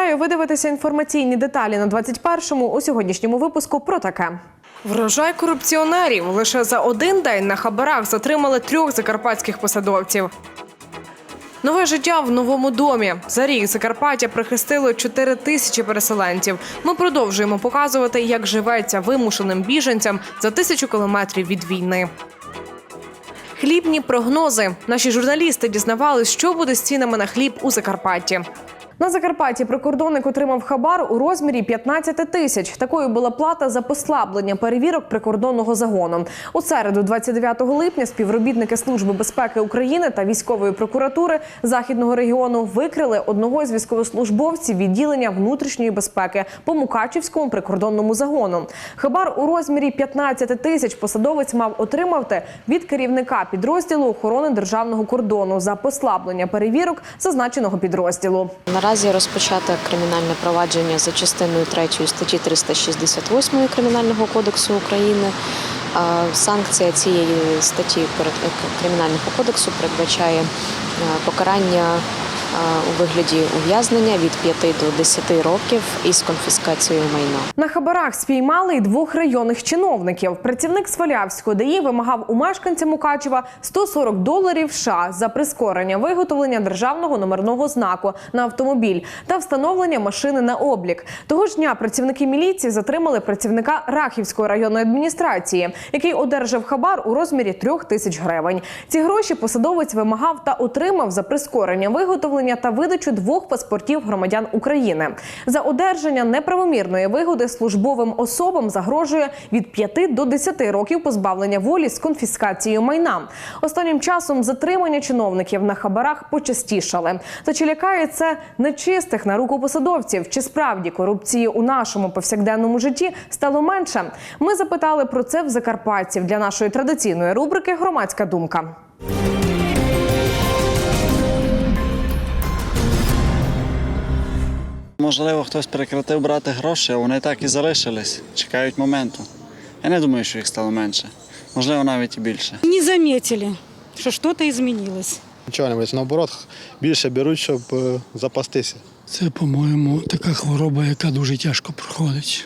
Вітаю! Ви дивитеся інформаційні деталі на 21-му у сьогоднішньому випуску про таке. Врожай корупціонерів лише за один день на хабарах затримали трьох закарпатських посадовців. Нове життя в новому домі. За рік Закарпаття прихистило 4 тисячі переселенців. Ми продовжуємо показувати, як живеться вимушеним біженцям за тисячу кілометрів від війни. Хлібні прогнози. Наші журналісти дізнавались, що буде з цінами на хліб у Закарпатті. На Закарпатті прикордонник отримав хабар у розмірі 15 тисяч. Такою була плата за послаблення перевірок прикордонного загону. У середу, 29 липня, співробітники Служби безпеки України та військової прокуратури західного регіону викрили одного з військовослужбовців відділення внутрішньої безпеки по Мукачівському прикордонному загону. Хабар у розмірі 15 тисяч посадовець мав отримати від керівника підрозділу охорони державного кордону за послаблення перевірок зазначеного підрозділу. Наразі розпочато кримінальне провадження за частиною 3 статті 368 Кримінального кодексу України. Санкція цієї статті е, Кримінального кодексу передбачає е, покарання у вигляді ув'язнення від 5 до 10 років із конфіскацією майна. На хабарах спіймали й двох районних чиновників. Працівник Свалявської ДАІ вимагав у мешканця Мукачева 140 доларів США за прискорення виготовлення державного номерного знаку на автомобіль та встановлення машини на облік. Того ж дня працівники міліції затримали працівника Рахівської районної адміністрації, який одержав хабар у розмірі трьох тисяч гривень. Ці гроші посадовець вимагав та отримав за прискорення виготовлення та видачу двох паспортів громадян України. За одержання неправомірної вигоди службовим особам загрожує від 5 до 10 років позбавлення волі з конфіскацією майна. Останнім часом затримання чиновників на хабарах почастішали. Та чи лякає це нечистих на руку посадовців? Чи справді корупції у нашому повсякденному житті стало менше? Ми запитали про це в закарпатців для нашої традиційної рубрики Громадська думка. Можливо, хтось прекратив брати гроші, а вони так і залишились, чекають моменту. Я не думаю, що їх стало менше. Можливо, навіть і більше. не заметили, что что-то изменилось. Нічого не буде. Наоборот, більше беруть, щоб е, запастися. Це, по-моєму, така хвороба, яка дуже тяжко проходить.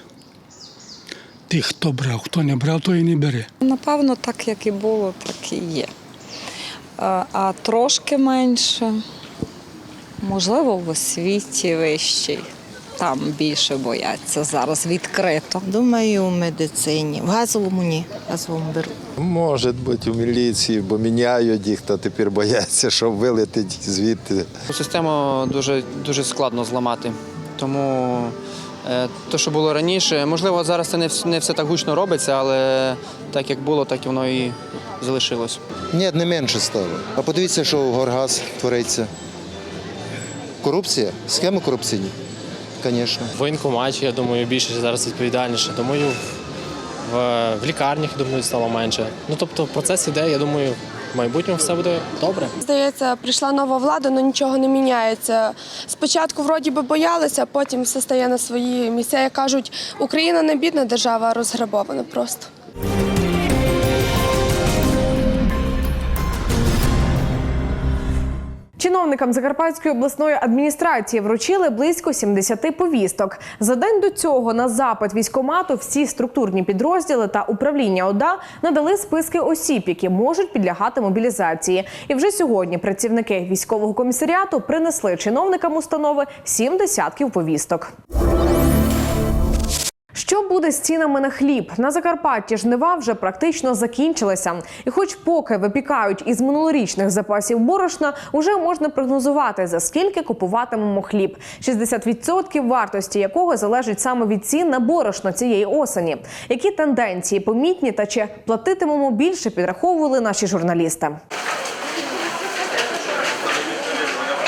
Тих, хто брав, хто не брав, той і не бере. Напевно, так як і було, так і є. А трошки менше, можливо, в освіті вищій. Там більше бояться зараз відкрито. Думаю, у медицині. В газовому ні, в газовому беру. Може бути у міліції, бо міняють їх, то тепер бояться, що вилетить звідти. Систему дуже, дуже складно зламати. Тому те, що було раніше, можливо, зараз це не, вс- не все так гучно робиться, але так як було, так і воно і залишилось. Ні, не менше стало. А подивіться, що у Горгаз твориться. Корупція? Схеми корупційні? Звісно. В воєнкоматі, я думаю, більше зараз відповідальніше. Думаю, в, в лікарнях, думаю, стало менше. Ну тобто процес іде, я думаю, в майбутньому все буде добре. Здається, прийшла нова влада, але нічого не міняється. Спочатку вроді би боялися, а потім все стає на свої місця. Як кажуть, Україна не бідна держава, а розграбована просто. Чиновникам Закарпатської обласної адміністрації вручили близько 70 повісток. За день до цього на запит військомату всі структурні підрозділи та управління ОДА надали списки осіб, які можуть підлягати мобілізації. І вже сьогодні працівники військового комісаріату принесли чиновникам установи сім десятків повісток. Що буде з цінами на хліб? На Закарпатті жнива вже практично закінчилися. І хоч поки випікають із минулорічних запасів борошна, уже можна прогнозувати, за скільки купуватимемо хліб. 60% вартості якого залежить саме від цін на борошно цієї осені. Які тенденції помітні та чи платитимемо більше, підраховували наші журналісти.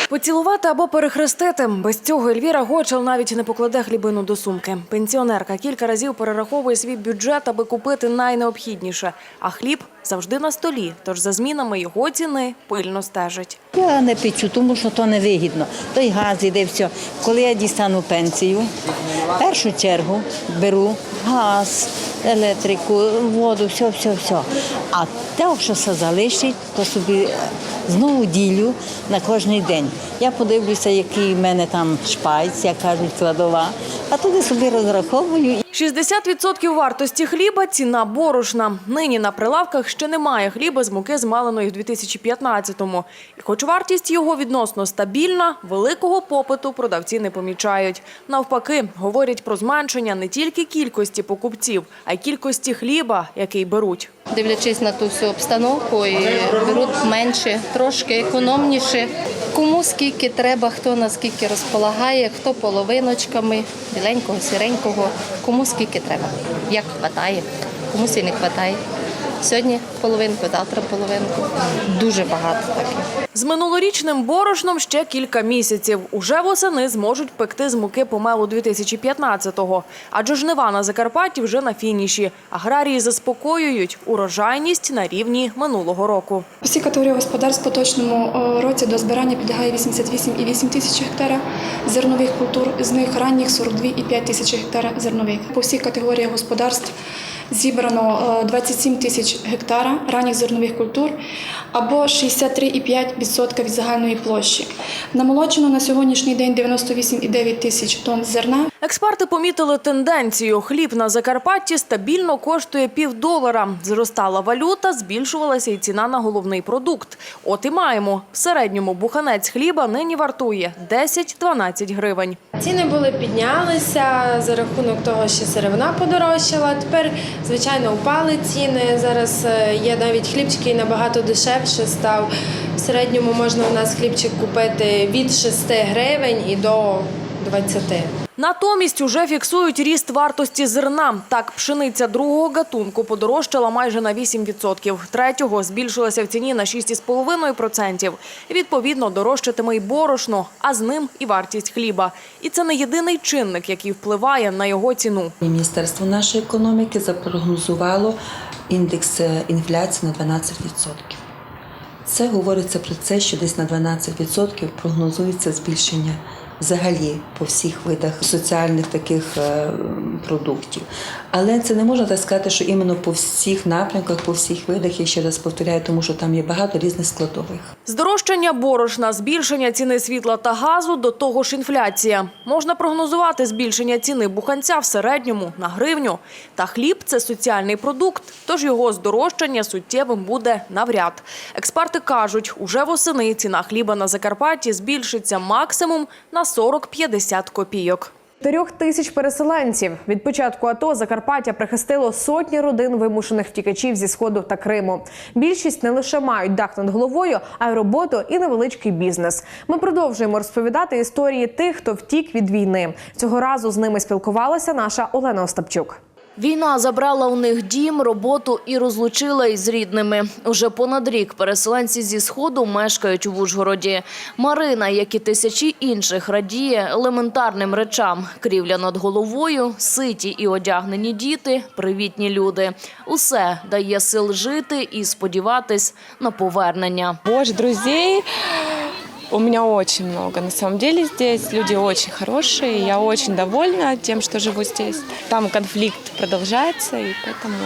Поцілувати або перехрестити без цього Ельвіра Гочел навіть не покладе хлібину до сумки. Пенсіонерка кілька разів перераховує свій бюджет, аби купити найнеобхідніше. А хліб завжди на столі, тож за змінами його ціни пильно стежить. Я не печу, тому що то невигідно. Той газ іде все. Коли я дістану пенсію, в першу чергу беру газ, електрику, воду, все, все, все. А те, що все залишить, то собі е, знову ділю на кожний день. Я подивлюся, який в мене там шпайц, як кажуть, кладова, а туди собі розраховую 60% вартості хліба – ціна борошна. Нині на прилавках ще немає хліба з муки, змаленої в 2015-му. І хоч вартість його відносно стабільна, великого попиту продавці не помічають. Навпаки, говорять про зменшення не тільки кількості покупців, а й кількості хліба, який беруть. дивлячись на ту всю обстановку, і беруть менше, трошки економніше. Кому скільки треба, хто наскільки розполагає, хто половиночками, біленького, сіренького, кому скільки треба, як хватає, комусь і не хватає. Сьогодні половинку, завтра половинку. Дуже багато таких. З минулорічним борошном ще кілька місяців. Уже восени зможуть пекти з муки помелу 2015-го. Адже жнива на Закарпатті вже на фініші. Аграрії заспокоюють урожайність на рівні минулого року. Всі категорії господарств поточному е, році до збирання підлягає 88,8 тисяч гектара зернових культур, з них ранніх 42,5 тисяч гектара зернових. По всіх категоріях господарств зібрано е, 27 тисяч гектара ранніх зернових культур або 63,5% від загальної площі. Намолочено на сьогоднішній день 98,9 тисяч тонн зерна. Експерти помітили тенденцію. Хліб на Закарпатті стабільно коштує півдолара. Зростала валюта, збільшувалася і ціна на головний продукт. От і маємо. В середньому буханець хліба нині вартує 10-12 гривень. Ціни були піднялися за рахунок того, що сировина подорожчала. Тепер, звичайно, упали ціни. Зараз е, є навіть хлібчик, який набагато дешевше став. В середньому можна у нас хлібчик купити від 6 гривень і до 20. Натомість уже фіксують ріст вартості зерна. Так, пшениця другого гатунку подорожчала майже на 8%. Третього збільшилася в ціні на 6,5%. Відповідно, дорожчатиме й борошно, а з ним і вартість хліба. І це не єдиний чинник, який впливає на його ціну. Міністерство нашої економіки запрогнозувало індекс е, інфляції на 12%. Це говориться про це, що десь на 12% прогнозується збільшення взагалі по всіх видах соціальних таких е, продуктів. Але це не можна так сказати, що іменно по всіх напрямках, по всіх видах, я ще раз повторяю, тому що там є багато різних складових. Здорожчання борошна, збільшення ціни світла та газу, до того ж інфляція. Можна прогнозувати збільшення ціни буханця в середньому на гривню. Та хліб – це соціальний продукт, тож його здорожчання суттєвим буде навряд. Експерти кажуть, уже восени ціна хліба на Закарпатті збільшиться максимум на 40-50 копійок. Трьох тисяч переселенців від початку АТО Закарпаття прихистило сотні родин вимушених втікачів зі сходу та Криму. Більшість не лише мають дах над головою, а й роботу і невеличкий бізнес. Ми продовжуємо розповідати історії тих, хто втік від війни. Цього разу з ними спілкувалася наша Олена Остапчук. Війна забрала у них дім, роботу і розлучила із рідними. Уже понад рік переселенці зі сходу мешкають в Ужгороді. Марина, як і тисячі інших, радіє елементарним речам: крівля над головою, ситі і одягнені діти, привітні люди. Усе дає сил жити і сподіватись на повернення. Боже, друзей у меня очень много. На самом деле здесь люди очень хорошие. Я очень довольна тем, что живу здесь. Там конфликт продолжается, и поэтому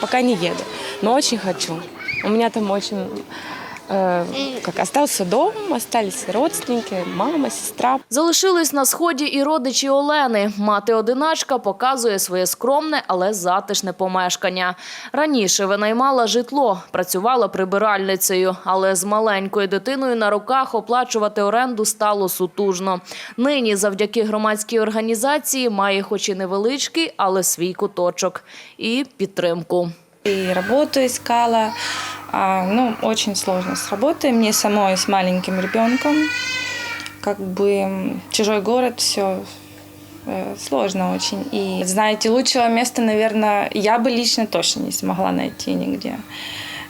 пока не еду. Но очень хочу. У меня там очень как остался дом, остались родственники, мама, сестра. Залишились на сході і родичі Олени. Мати-одиначка показує своє скромне, але затишне помешкання. Раніше винаймала житло, працювала прибиральницею, але з маленькою дитиною на руках оплачувати оренду стало сутужно. Нині завдяки громадській організації має хоч і невеличкий, але свій куточок і підтримку. И работу искала. А, ну, очень сложно с работой. Мне самой с маленьким ребенком. Как бы чужой город, все сложно очень. И, знаете, лучшего места, наверное, я бы лично точно не смогла найти нигде.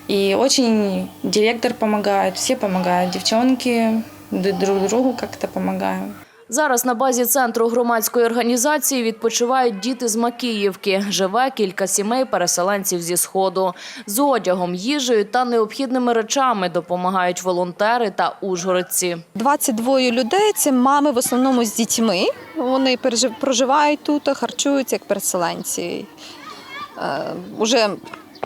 И очень директор помогает, все помогают, девчонки друг другу как-то помогаем. Зараз на базі центру громадської організації відпочивають діти з Макіївки. Живе кілька сімей переселенців зі сходу. З одягом, їжею та необхідними речами допомагають волонтери та ужгородці. 22 людей це мами в основному з дітьми. Вони проживають тут, харчуються як переселенці. Е, уже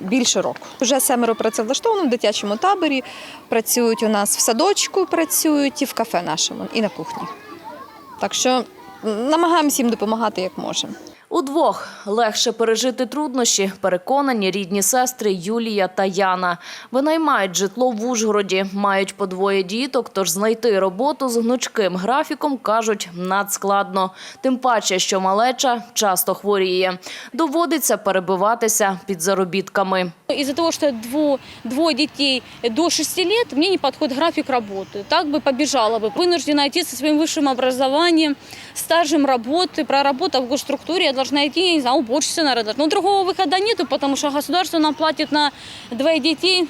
більше року. Уже семеро працевлаштовано в дитячому таборі. Працюють у нас в садочку, працюють і в кафе нашому, і на кухні. Так що намагаємося їм допомагати як можемо. Удвох легше пережити труднощі, переконані рідні сестри Юлія та Яна. Винаймають житло в Ужгороді, мають по двоє діток, тож знайти роботу з гнучким графіком, кажуть, надскладно. Тим паче, що малеча часто хворіє. Доводиться перебиватися під заробітками. Из-за того, что дво, двое детей до 6 лет, мне не подходит график работы. Так бы побежала бы. Вынуждена идти со своим высшим образованием, стажем работы, проработав в госструктуре, я должна идти, я не знаю, уборщица, наверное. Но другого выхода нету, потому что государство нам платит на двоих детей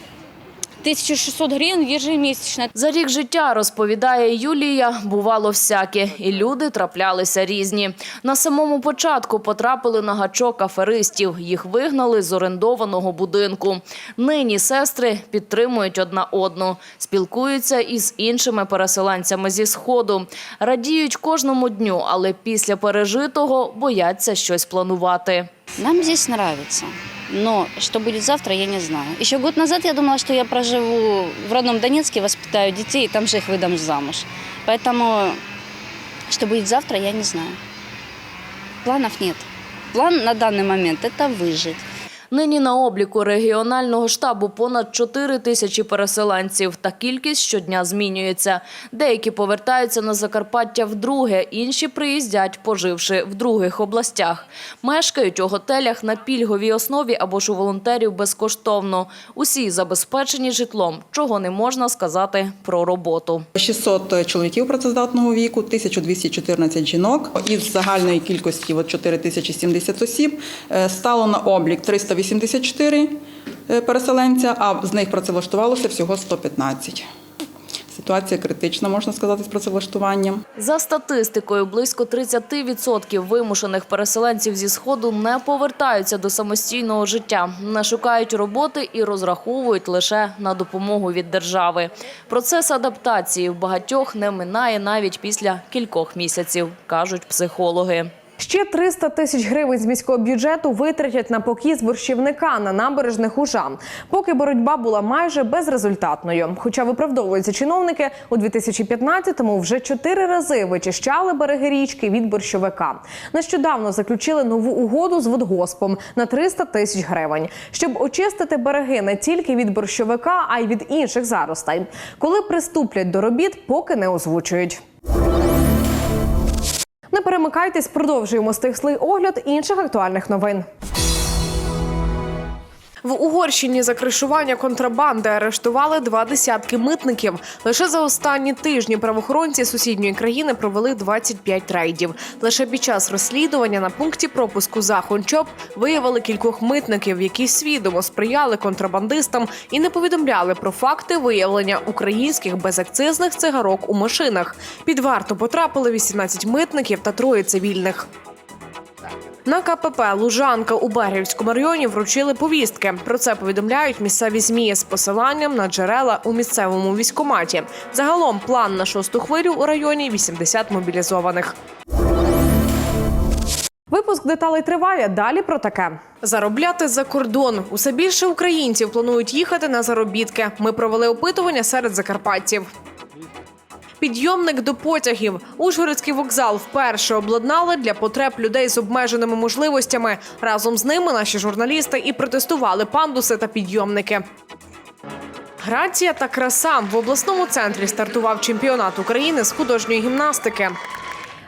1600 гривен ежемесячно. За рік життя, розповідає Юлія, бувало всяке, і люди траплялися різні. На самому початку потрапили на гачок аферистів. Їх вигнали з орендованого будинку. Нині сестри підтримують одна одну, спілкуються із іншими переселенцями зі Сходу. Радіють кожному дню, але після пережитого бояться щось планувати. Нам здесь нравится. Но что будет завтра, я не знаю. Еще год назад я думала, что я проживу в родном Донецке, воспитаю детей, и там же их выдам замуж. Поэтому, что будет завтра, я не знаю. Планов нет. План на данный момент – это выжить. Нині на обліку регіонального штабу понад 4 тисячі переселенців, та кількість щодня змінюється. Деякі повертаються на Закарпаття вдруге, інші приїздять, поживши в других областях. Мешкають у готелях на пільговій основі або ж у волонтерів безкоштовно. Усі забезпечені житлом, чого не можна сказати про роботу. 600 чоловіків працездатного віку, 1214 жінок із загальної кількості от 4070 осіб е, стало на облік 380 84 е, переселенця, а з них працевлаштувалося всього 115. Ситуація критична, можна сказати, з працевлаштуванням. За статистикою, близько 30% вимушених переселенців зі сходу не повертаються до самостійного життя, не шукають роботи і розраховують лише на допомогу від держави. Процес адаптації в багатьох не минає навіть після кількох місяців, кажуть психологи. Ще 300 тисяч гривень з міського бюджету витратять на покіз борщівника на набережних ужа. Поки боротьба була майже безрезультатною. Хоча виправдовуються чиновники, у 2015-му вже чотири рази вичищали береги річки від борщовика. Нещодавно заключили нову угоду з водгоспом на 300 тисяч гривень, щоб очистити береги не тільки від борщовика, а й від інших заростей. Коли приступлять до робіт, поки не озвучують. Не перемикайтесь, продовжуємо стихлий огляд інших актуальних новин. В Угорщині за кришування контрабанди арештували два десятки митників. Лише за останні тижні правоохоронці сусідньої країни провели 25 рейдів. Лише під час розслідування на пункті пропуску Захончоп виявили кількох митників, які свідомо сприяли контрабандистам і не повідомляли про факти виявлення українських безакцизних цигарок у машинах. Під варту потрапили 18 митників та троє цивільних. На КПП Лужанка у Берегівському районі вручили повістки. Про це повідомляють місцеві змі з посиланням на джерела у місцевому військкоматі. Загалом план на шосту хвилю у районі 80 мобілізованих. Випуск деталей триває. Далі про таке. Заробляти за кордон. Усе більше українців планують їхати на заробітки. Ми провели опитування серед закарпатців. Підйомник до потягів. Ужгородський вокзал вперше обладнали для потреб людей з обмеженими можливостями. Разом з ними наші журналісти і протестували пандуси та підйомники. Грація та краса в обласному центрі стартував чемпіонат України з художньої гімнастики.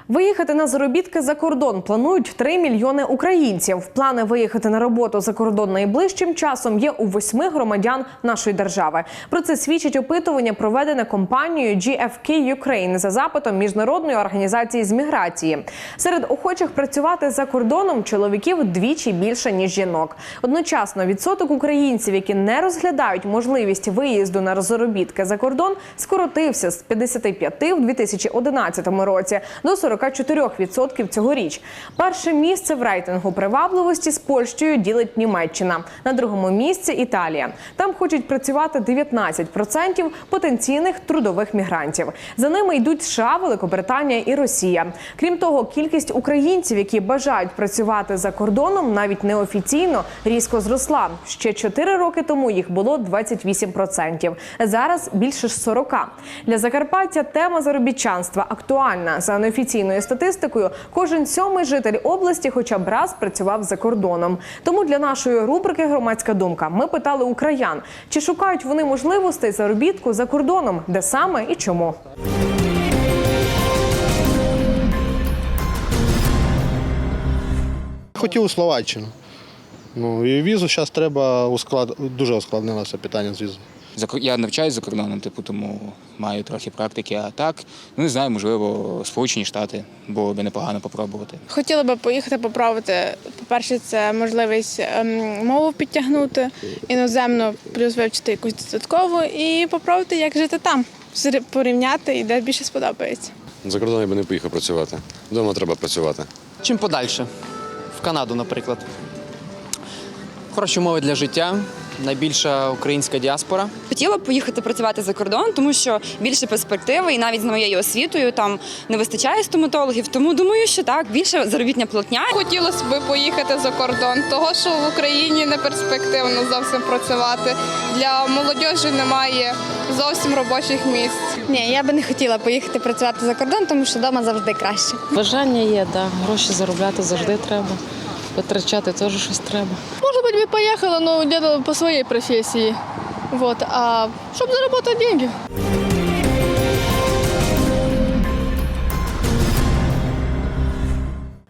Виїхати на заробітки за кордон планують 3 мільйони українців. Плани виїхати на роботу за кордон найближчим часом є у восьми громадян нашої держави. Про це свідчить опитування, проведене компанією GFK Ukraine за запитом міжнародної організації з міграції. Серед охочих працювати за кордоном чоловіків двічі більше ніж жінок. Одночасно відсоток українців, які не розглядають можливість виїзду на заробітки за кордон, скоротився з 55 в 2011 році до 44% цьогоріч. Перше місце в рейтингу привабливості з Польщею ділить Німеччина. На другому місці Італія. Там хочуть працювати 19% потенційних трудових мігрантів. За ними йдуть США, Великобританія і Росія. Крім того, кількість українців, які бажають працювати за кордоном, навіть неофіційно різко зросла. Ще 4 роки тому їх було 28%. Зараз більше ж 40%. Для Закарпаття тема заробітчанства актуальна. За неофіційною статистикою, кожен сьомий житель області хоча б раз працював за кордоном. Тому для нашої рубрики Громадська думка ми питали у краян, чи шукають вони можливостей заробітку за кордоном, де саме і чому. Хотів у Словаччину. Ну і візу зараз треба усклад... дуже ускладнилося питання з візою. Я навчаюсь за кордоном, типу, тому маю трохи практики. А так, ну не знаю, можливо, Сполучені Штати було б непогано попробувати. Хотіла би поїхати попробувати. По-перше, це можливість ем, мову підтягнути, іноземну, плюс вивчити якусь додаткову і попробувати, як жити там, порівняти і де більше сподобається. За кордон я би не поїхав працювати. Вдома треба працювати. Чим подальше? В Канаду, наприклад. Хороші умови для життя, найбільша українська діаспора. Хотіла б поїхати працювати за кордон, тому що більше перспективи, і навіть з моєю освітою там не вистачає стоматологів. Тому думаю, що так, більше заробітня платня. Хотілося б поїхати за кордон, того що в Україні не перспективно зовсім працювати. Для молодіжі немає зовсім робочих місць. Ні, я би не хотіла поїхати працювати за кордон, тому що вдома завжди краще. Бажання є, да. гроші заробляти завжди треба. Витрачати теж щось треба. Быть, бы поехала, но где-то по своей профессии. Вот. А чтобы заработать деньги.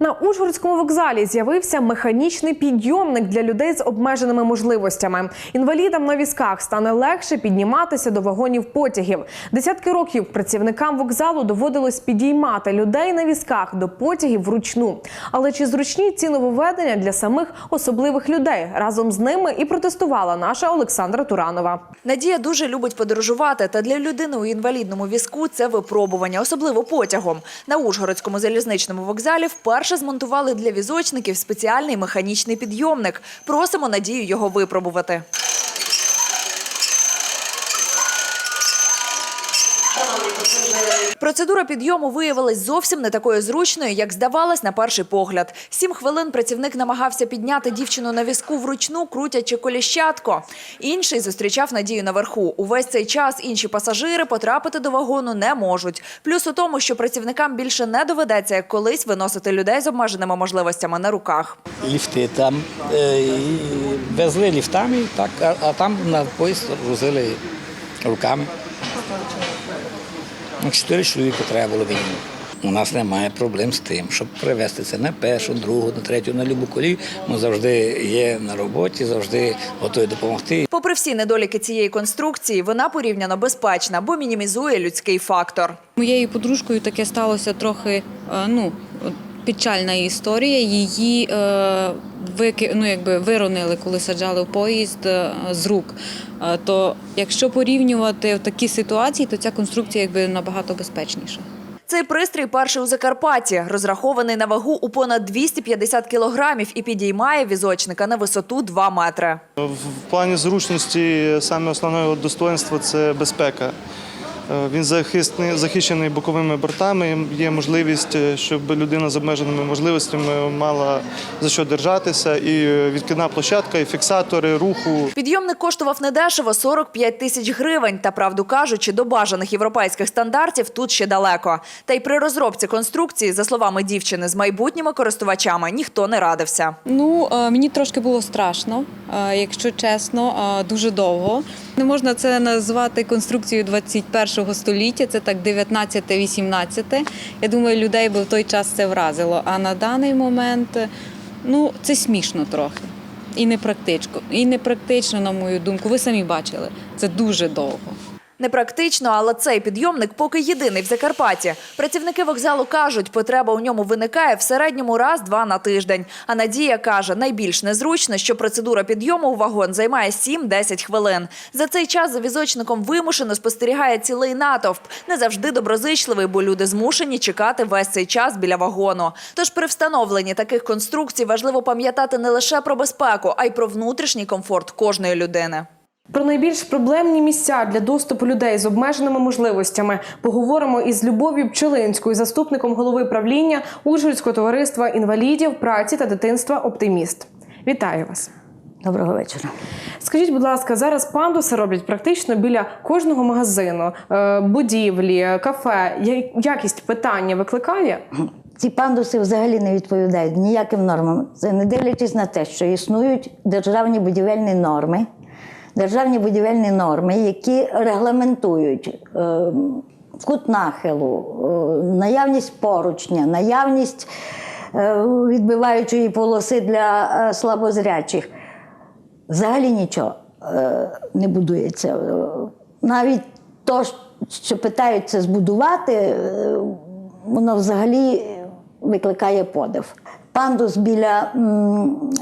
На Ужгородському вокзалі з'явився механічний підйомник для людей з обмеженими можливостями. Інвалідам на візках стане легше підніматися до вагонів потягів. Десятки років працівникам вокзалу доводилось підіймати людей на візках до потягів вручну. Але чи зручні ці нововведення для самих особливих людей? Разом з ними і протестувала наша Олександра Туранова. Надія дуже любить подорожувати, та для людини у інвалідному візку це випробування, особливо потягом. На Ужгородському залізничному вокзалі вперше змонтували для візочників спеціальний механічний підйомник. Просимо Надію його випробувати. Процедура підйому виявилась зовсім не такою зручною, як здавалось на перший погляд. Сім хвилин працівник намагався підняти дівчину на візку вручну, крутячи коліщатко. Інший зустрічав надію наверху. Увесь цей час інші пасажири потрапити до вагону не можуть. Плюс у тому, що працівникам більше не доведеться як колись виносити людей з обмеженими можливостями на руках. ліфти там е, везли ліфтами, так, а, там на поїзд грузили руками. Ну, Чотири чоловіка треба було мінімум. У нас немає проблем з тим, щоб привезти це на першу, другу, на третю, на любу колію. Ми завжди є на роботі, завжди готові допомогти. Попри всі недоліки цієї конструкції, вона порівняно безпечна, бо мінімізує людський фактор. Моєю подружкою таке сталося трохи е, ну, печальна історія. Її е, вики, ну, якби виронили, коли саджали в поїзд е, з рук. Е, то якщо порівнювати в такі ситуації, то ця конструкція якби набагато безпечніша. Цей пристрій перший у Закарпатті, розрахований на вагу у понад 250 кілограмів і підіймає візочника на висоту 2 метри. В плані зручності саме основне достоинство це безпека. Е, Він захисний- захищений боковими бортами. Є можливість, е, щоб людина з обмеженими можливостями мала за що держатися. І е, відкидна площадка, і фіксатори руху. Підйомник коштував недешево 45 тисяч гривень. Та правду кажучи, до бажаних європейських стандартів тут ще далеко. Та й при розробці конструкції, за словами дівчини, з майбутніми користувачами ніхто не радився. Ну, мені трошки було страшно, якщо чесно, дуже довго. Не можна це назвати конструкцією 21 21 століття, це так 19-18. Я думаю, людей би в той час це вразило. А на даний момент ну, це смішно трохи. І непрактично, і непрактично, на мою думку. Ви самі бачили, це дуже довго. Непрактично, але цей підйомник поки єдиний в Закарпатті. Працівники вокзалу кажуть, потреба у ньому виникає в середньому раз-два на тиждень. А Надія каже, найбільш незручно, що процедура підйому у вагон займає 7-10 хвилин. За цей час за візочником вимушено спостерігає цілий натовп. Не завжди доброзичливий, бо люди змушені чекати весь цей час біля вагону. Тож при встановленні таких конструкцій важливо пам'ятати не лише про безпеку, а й про внутрішній комфорт кожної людини. Про найбільш проблемні місця для доступу людей з обмеженими можливостями поговоримо із Любов'ю Пчелинською, заступником голови правління Ужгородського товариства інвалідів праці та дитинства Оптиміст. Вітаю вас. Доброго вечора. Скажіть, будь ласка, зараз пандуси роблять практично біля кожного магазину, е, будівлі, кафе. Якість питання викликає? Ці пандуси взагалі не відповідають ніяким нормам. Не дивлячись на те, що існують державні будівельні норми, державні будівельні норми, які регламентують е, кут нахилу, е, наявність поручня, наявність е, відбиваючої полоси для слабозрячих. Взагалі нічого не будується. Навіть то, що питаються збудувати, воно взагалі викликає подив. Пандус біля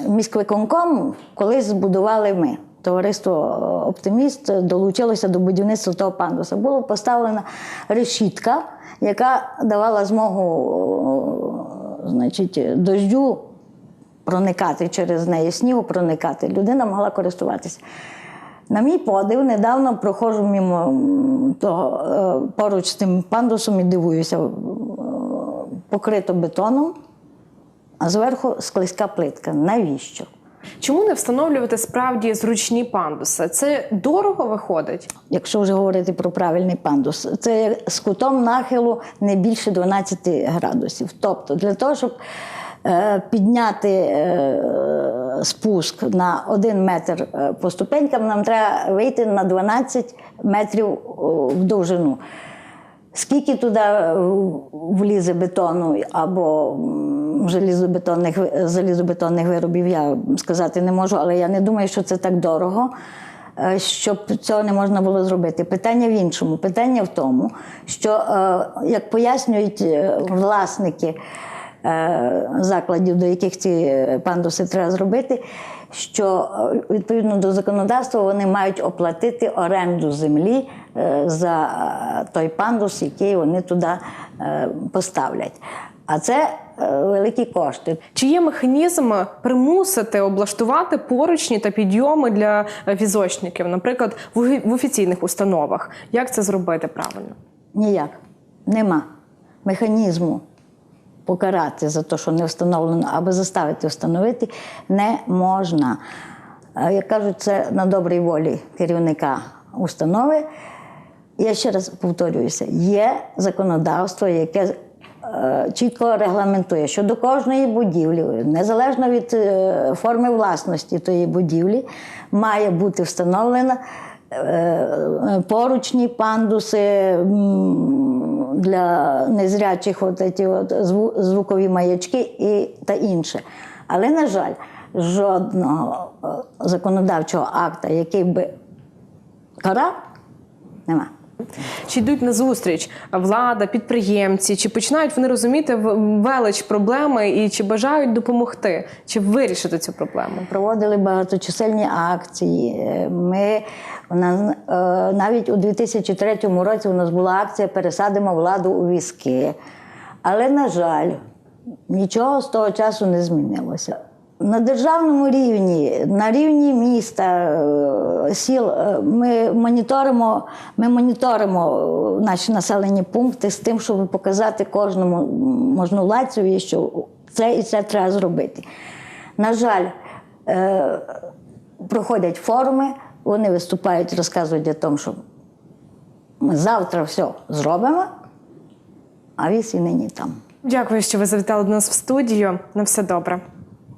міськвиконкому колись збудували ми. Товариство Оптиміст долучилося до будівництва того пандуса. Була поставлена решітка, яка давала змогу значить, дождю проникати через неї, снігу проникати. Людина могла користуватися. На мій подив, недавно проходжу мимо того е, поруч з тим пандусом і дивуюся, е, покрито бетоном, а зверху склизька плитка. Навіщо? Чому не встановлювати справді зручні пандуси? Це дорого виходить. Якщо вже говорити про правильний пандус, це з кутом нахилу не більше 12 градусів. Тобто, для того, щоб е, підняти е, спуск на один метр е, по ступенькам, нам треба вийти на 12 метрів в довжину. Скільки туди е, влізе бетону або м, желізобетонних, залізобетонних виробів, я сказати не можу, але я не думаю, що це так дорого, е, щоб цього не можна було зробити. Питання в іншому. Питання в тому, що, е, як пояснюють власники закладів, до яких ці пандуси треба зробити, що е, відповідно до законодавства вони мають оплатити оренду землі е, за е, той пандус, який вони туди поставлять. А це великі кошти. Чи є механізм примусити облаштувати поручні та підйоми для візочників, наприклад, в офіційних установах? Як це зробити правильно? Ніяк. Нема механізму покарати за те, що не встановлено, або заставити встановити, не можна. Е, Як кажуть, це на добрій волі керівника установи. Я ще раз повторююся: є законодавство, яке е, чітко регламентує, що до кожної будівлі, незалежно від е, форми власності тої будівлі, має бути встановлена поручні пандуси для незрячих, от ці от звукові маячки і та інше. Але, на жаль, жодного е, законодавчого акта, який би карав, нема. Чи йдуть на зустріч влада, підприємці, чи починають вони розуміти велич проблеми і чи бажають допомогти, чи вирішити цю проблему? Проводили багаточисельні акції. Ми у нас е, навіть у 2003 році у нас була акція Пересадимо владу у візки. Але, на жаль, нічого з того часу не змінилося. На державному рівні, на рівні міста, е, сіл, е, ми моніторимо, ми моніторимо е, наші населені пункти з тим, щоб показати кожному можновладцеві, що це і це треба зробити. На жаль, проходять форуми, вони виступають, розказують о тому, що ми завтра все зробимо, а віз і нині там. Дякую, що ви завітали до нас в студію. На все добре.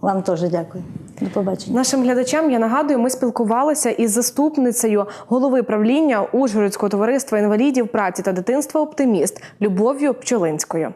Вам теж дякую. До побачення. Нашим глядачам я нагадую, ми спілкувалися із заступницею голови правління Ужгородського товариства інвалідів праці та дитинства Оптиміст Любов'ю Пчолинською.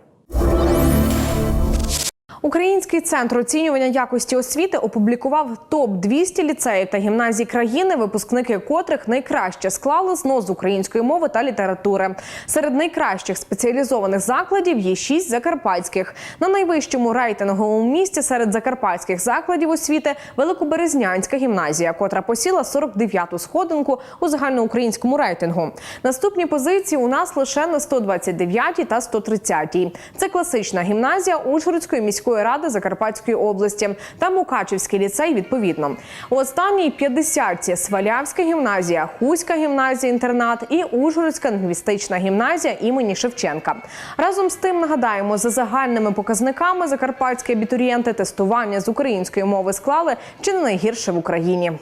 Український центр оцінювання якості освіти опублікував топ 200 ліцеїв та гімназій країни, випускники котрих найкраще склали знос української мови та літератури. Серед найкращих спеціалізованих закладів є шість закарпатських. На найвищому рейтинговому місці серед закарпатських закладів освіти Великоберезнянська гімназія, котра посіла 49-ту сходинку у загальноукраїнському рейтингу. Наступні позиції у нас лише на 129 та 130. Це класична гімназія Ужгородської міської ради Закарпатської області та Мукачівський ліцей відповідно. У останній 50-ті Свалявська гімназія, Хуська гімназія інтернат і Ужгородська лінгвістична гімназія імені Шевченка. Разом з тим нагадаємо, за загальними показниками закарпатські абітурієнти тестування з української мови склали чи не найгірше в Україні.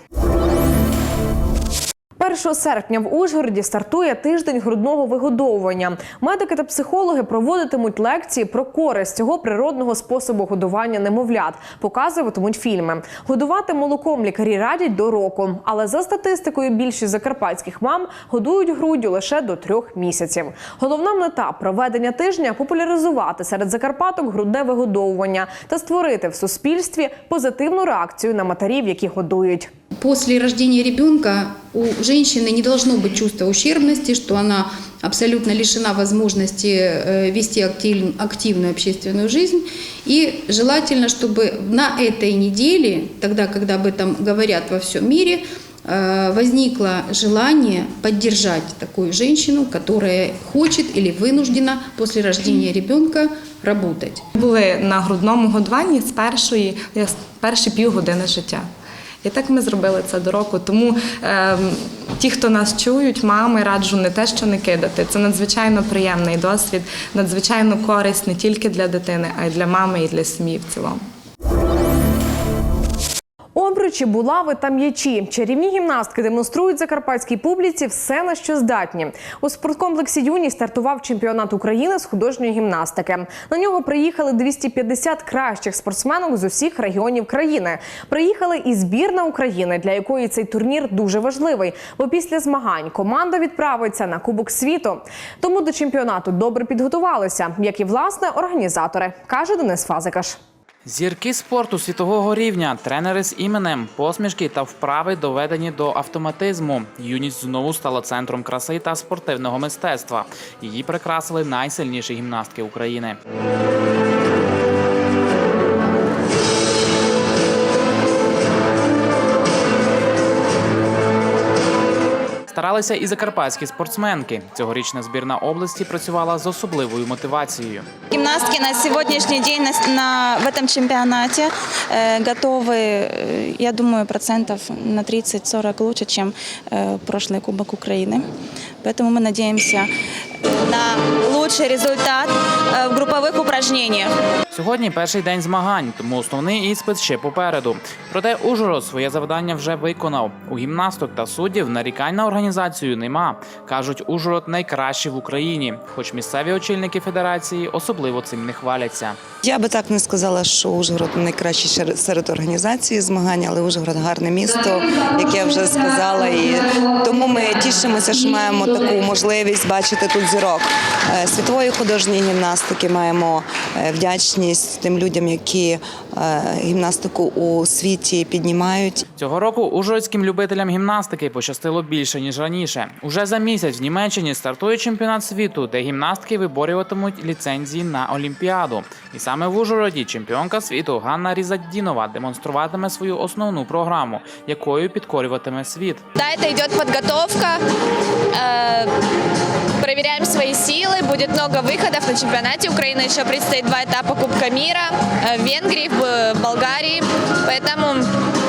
1 серпня в Ужгороді стартує тиждень грудного вигодовування. Медики та психологи проводитимуть лекції про користь цього природного способу годування немовлят, показуватимуть фільми. Годувати молоком лікарі радять до року, але за статистикою більшість закарпатських мам годують груддю лише до трьох місяців. Головна мета проведення тижня популяризувати серед закарпаток грудне вигодовування та створити в суспільстві позитивну реакцію на матерів, які годують. После рождения ребенка у женщины не должно быть чувства ущербности, что она абсолютно лишена возможности э, вести актив- активную общественную жизнь. И желательно, чтобы на этой неделе, тогда, когда об этом говорят во всем мире, э, возникло желание поддержать такую женщину, которая хочет или вынуждена после рождения ребенка работать. Були на грудному годуванні з першої з перші півгодини життя. І так ми зробили це до року. Тому е, ті, хто нас чують, мами, раджу не те, що не кидати. Це надзвичайно приємний досвід, надзвичайно користь не тільки для дитини, а й для мами і для сім'ї в цілому. Обручі, булави та м'ячі. Чарівні гімнастки демонструють закарпатській публіці все на що здатні. У спорткомплексі Юні стартував чемпіонат України з художньої гімнастики. На нього приїхали 250 кращих спортсменок з усіх регіонів країни. Приїхали і збірна України, для якої цей турнір дуже важливий. Бо після змагань команда відправиться на Кубок світу. Тому до чемпіонату добре підготувалися, як і власне організатори, каже Денис Фазикаш. Зірки спорту світового рівня, тренери з іменем, посмішки та вправи доведені до автоматизму. Юність знову стала центром краси та спортивного мистецтва. Її прикрасили найсильніші гімнастки України. Старалися і закарпатські спортсменки. Цьогорічна збірна області працювала з особливою мотивацією. Гимнастки на сегодняшний день на, на- в этом чемпионате э, готовы, э, я думаю, процентов на 30-40 лучше, чем э, прошлый Кубок Украины. Поэтому мы надеемся э, на лучший результат э, в групповых упражнениях. Сьогодні перший день змагань, тому основний іспит ще попереду. Проте Ужгород своє завдання вже виконав. У гімнасток та суддів нарікань на організацію нема. кажуть, Ужгород найкращий в Україні, хоч місцеві очільники федерації особливо цим не хваляться. Я би так не сказала, що Ужгород найкращий серед- серед організації змагань, але Ужгород гарне місто, як я вже сказала. І тому ми тішимося, що маємо таку можливість бачити тут зірок е, світової художньої гімнастики. Маємо е, вдячність тим людям, які е, гімнастику у світі піднімають. Цього року ужгородським любителям гімнастики пощастило більше ніж раніше. Уже за місяць в Німеччині стартує чемпіонат світу, де гімнастки виборюватимуть ліцензії на Олімпіаду. І саме в Ужгороді чемпіонка світу Ганна Різаддінова демонструватиме свою основну програму, якою підкорюватиме світ. Да, это идет подготовка. Э, Проверяем свои силы. Будет много выходов на чемпионате Украины. Еще предстоит два этапа Кубка мира э, в Венгрии, в Болгарии. Поэтому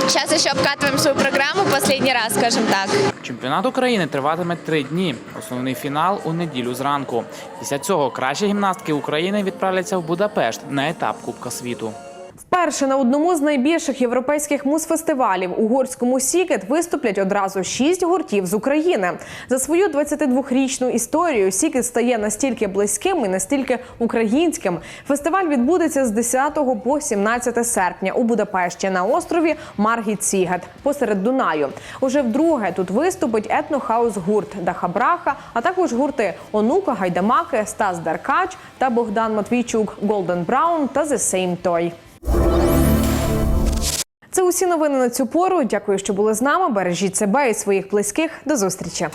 сейчас еще обкатываем свою программу последний раз, скажем так. Чемпіонат України триватиме три дні. Основний фінал у неділю зранку. Після цього кращі гімнастки України відправляться в Будапешт на етап Кубка світу. Вперше на одному з найбільших європейських музфестивалів угорському Сікет виступлять одразу шість гуртів з України. За свою 22-річну історію Сікет стає настільки близьким і настільки українським. Фестиваль відбудеться з 10 по 17 серпня у Будапешті на острові Маргіт Сігет посеред Дунаю. Уже вдруге тут виступить етнохаус гурт Дахабраха, а також гурти Онука Гайдамаки, Стас Деркач та Богдан Матвійчук, Голден Браун та The Same Toy. Це усі новини на цю пору. Дякую, що були з нами. Бережіть себе і своїх близьких. До зустрічі.